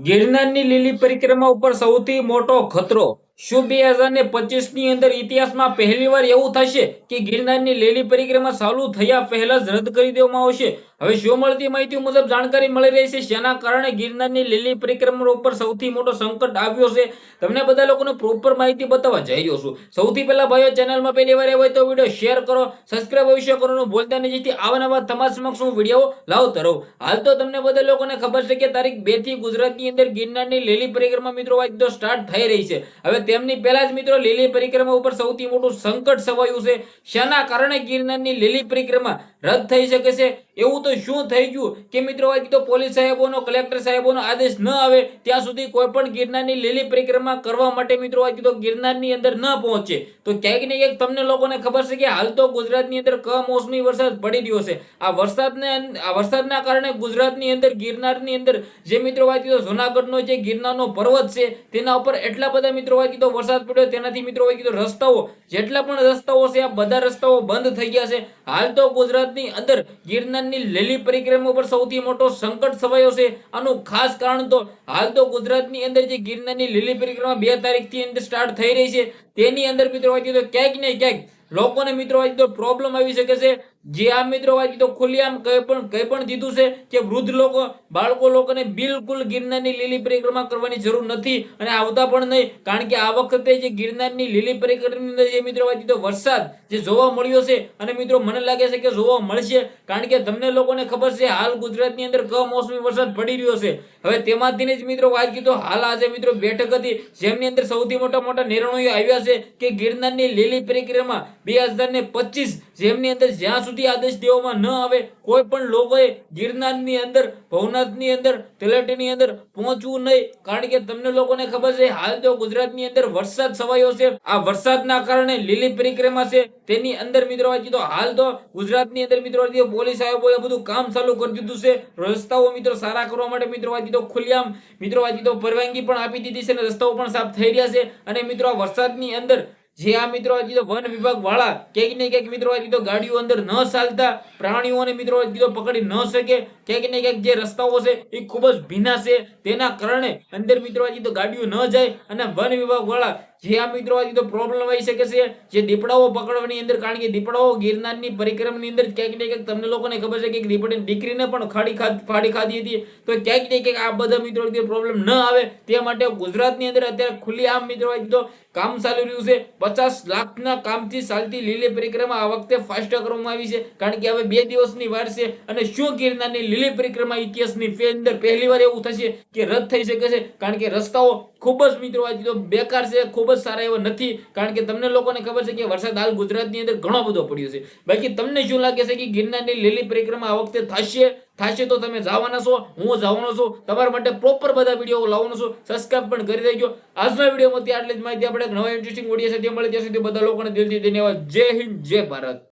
ગિરનારની લીલી પરિક્રમા ઉપર સૌથી મોટો ખતરો શું બે હજાર ને પચીસની અંદર ઇતિહાસમાં પહેલીવાર એવું થશે કે ગિરનારની લેલી પરિક્રમા ચાલુ થયા પહેલા જ રદ કરી દેવામાં આવશે? હવે શું મળતી માહિતી મુજબ જાણકારી મળી રહી છે જેના કારણે ગિરનારની લીલી પરિક્રમા ઉપર સૌથી મોટો સંકટ આવ્યો છે. તમને બધા લોકોને પ્રોપર માહિતી બતાવવા જઈ રહ્યો છું. સૌથી પહેલા ભાઈઓ ચેનલમાં પહેલી વાર હોય તો વીડિયો શેર કરો સબસ્ક્રાઇબ અવશ્ય કરવાનું ભૂલતા નહીં, જેથી આવા નવા તમારા સમક્ષ હું વીડિયો લાવતો રહું. હાલ તો તમને બધા લોકોને ખબર છે કે તારીખ બેથી ગુજરાતની અંદર ગિરનારની લીલી પરિક્રમા મિત્રો વાત સ્ટાર્ટ થઈ રહી છે. હવે તેમની પહેલા જ મિત્રો લીલી પરિક્રમા ઉપર સૌથી મોટું સંકટ સવાયું છે. શાના કારણે ગિરનારની લીલી પરિક્રમા રદ થઈ શકે છે. એવું તો શું થઈ ગયું કે મિત્રો વાત તો પોલીસ સાહેબોનો, કલેક્ટર સાહેબોનો આદેશ ન આવે, ત્યાં સુધી કોઈ પણ ગિરનારની લીલી પરિક્રમા કરવા માટે મિત્રો વાત તો ગિરનારની અંદર ન પહોંચે. તો ક્યાંક ને ક્યાંક તમને લોકોને ખબર છે કે હાલ તો ગુજરાતની અંદર કમોસમી વરસાદ પડી રહ્યો છે. આ વરસાદને આ વરસાદના કારણે ગુજરાતની અંદર ગિરનારની અંદર જે મિત્રો વાત તો જુનાગઢનો જે ગિરનારનો પર્વત છે, તેના ઉપર એટલા બધા મિત્રો વાત તો વરસાદ પડ્યો, તેનાથી મિત્રો તો રસ્તાઓ, જેટલા પણ રસ્તાઓ છે, આ બધા રસ્તાઓ બંધ થઈ ગયા છે. હાલ તો ગુજરાતની અંદર ગિરનારની લીલી પરિક્રમા ઉપર સૌથી મોટો સંકટ છવાયો છે. આનું ખાસ કારણ તો હાલ તો ગુજરાતની અંદર જે ગિરનારની લીલી પરિક્રમા બે તારીખથી અંદર સ્ટાર્ટ થઈ રહી છે. તેની અંદર મિત્રો હોય તો ક્યાંક ને ક્યાંક લોકોને મિત્રો તો પ્રોબ્લેમ આવી શકે છે. જે આ મિત્રો વાત તો ખુલ્લેઆમ કઈ પણ કઈ પણ દીધું છે કે વૃદ્ધ લોકો, બાળકો લોકોને બિલકુલ ગિરનારની લીલી પરિક્રમા કરવાની જરૂર નથી અને આવતા પણ નહીં. કારણ કે આ વખતે જે ગિરનારની લીલી પરિક્રમાની અંદર જે મિત્રો વાત તો વરસાદ જે જોવા મળ્યો છે અને મિત્રો મને લાગે છે કે જોવા મળશે. કારણ કે તમને લોકોને ખબર છે, હાલ ગુજરાતની અંદર કમોસમી વરસાદ પડી રહ્યો છે. હવે તેમાંથી જ મિત્રો વાત કીધું હાલ આજે મિત્રો બેઠક હતી, જેમની અંદર સૌથી મોટા મોટા નિર્ણયો આવ્યા છે કે ગિરનારની લીલી પરિક્રમા બે હજાર ને પચીસ જેમની અંદર જ્યાં સુધી આદેશ દેવામાં ન આવે, કોઈ પણ લોકોએ ગિરનારની અંદર, ભવનાથની અંદર, તલેટીની અંદર પહોંચવું નહીં. કારણ કે તમને લોકોને ખબર છે, હાલ તો ગુજરાતની અંદર વરસાદ છવાયો છે. આ વરસાદના કારણે લીલી પરિક્રમા છે. તેની અંદર મિત્રો કીધો હાલ તો ગુજરાતની અંદર મિત્રો પોલીસ આયોગોએ બધું કામ ચાલુ કરી દીધું છે. રસ્તાઓ મિત્રો સારા કરવા માટે મિત્રો કીધો ખુલ્લામ મિત્રો વાત કીધો પરવાનગી પણ આપી દીધી છે અને રસ્તાઓ પણ સાફ થઈ રહ્યા છે. અને મિત્રો આ વરસાદની અંદર જે આ મિત્રો આ કીધો વન વિભાગ વાળા ક્યાંક ને ક્યાંક મિત્રો આ કીધો ગાડીઓ અંદર ન ચાલતા, પ્રાણીઓને મિત્રો આ કીધો પકડી ન શકે. ક્યાંક ને ક્યાંક જે રસ્તાઓ છે એ ખૂબ જ ભીના છે. તેના કારણે અંદર મિત્રો આ કીધો ગાડીઓ ન જાય અને વન વિભાગ વાળા જે આ મિત્રો આ તો પ્રોબ્લેમ આવી શકે છે, જે દીપડાઓ પકડવાની અંદર, કારણ કે દીપડાઓ ગિરનારની પરિક્રમની અંદર ક્યાંક ને ક્યાંક તમને લોકોને ખબર છે કે દીપડાની દીકરીને પણ ખાડી ફાડી ખાધી હતી. તો ક્યાંક ને ક્યાંક આ બધા મિત્રો પ્રોબ્લેમ ન આવે. તે માટે ગુજરાતની અંદર અત્યારે ખુલ્લી આમ મિત્રો આ તો કામ ચાલી રહ્યું છે. પચાસ લાખના કામથી ચાલતી લીલી પરિક્રમા આ વખતે ફાસ્ટ કરવામાં આવી છે. કારણ કે હવે બે દિવસની વાર છે અને શું ગિરનારની લીલી પરિક્રમા ઇતિહાસની અંદર પહેલી વાર એવું થશે કે રદ થઈ શકે છે? કારણ કે રસ્તાઓ ખૂબ જ મિત્રો આ કીધો બેકાર છે, ખૂબ જ સારા એવા નથી. કારણ કે તમને લોકોને ખબર છે કે વરસાદ હાલ ગુજરાતની અંદર ઘણો બધો પડ્યો છે. બાકી તમને શું લાગે છે કે ગિરનારની લીલી પરિક્રમા આ વખતે થશે? થશે તો તમે જવાના છો, હું જવાનો છું. તમારા માટે પ્રોપર બધા વીડિયો લાવવાનો છું. સબસ્ક્રાઈબ પણ કરી દેજો. આજના વિડીયોમાંથી આટલી જ માહિતી. આપણે નવા ઇન્ટરેસ્ટિંગ વીડિયો સાથે મળે ત્યાં સુધી બધા લોકોને દિલથી ધન્યવાદ. જય હિન્દ, જય ભારત.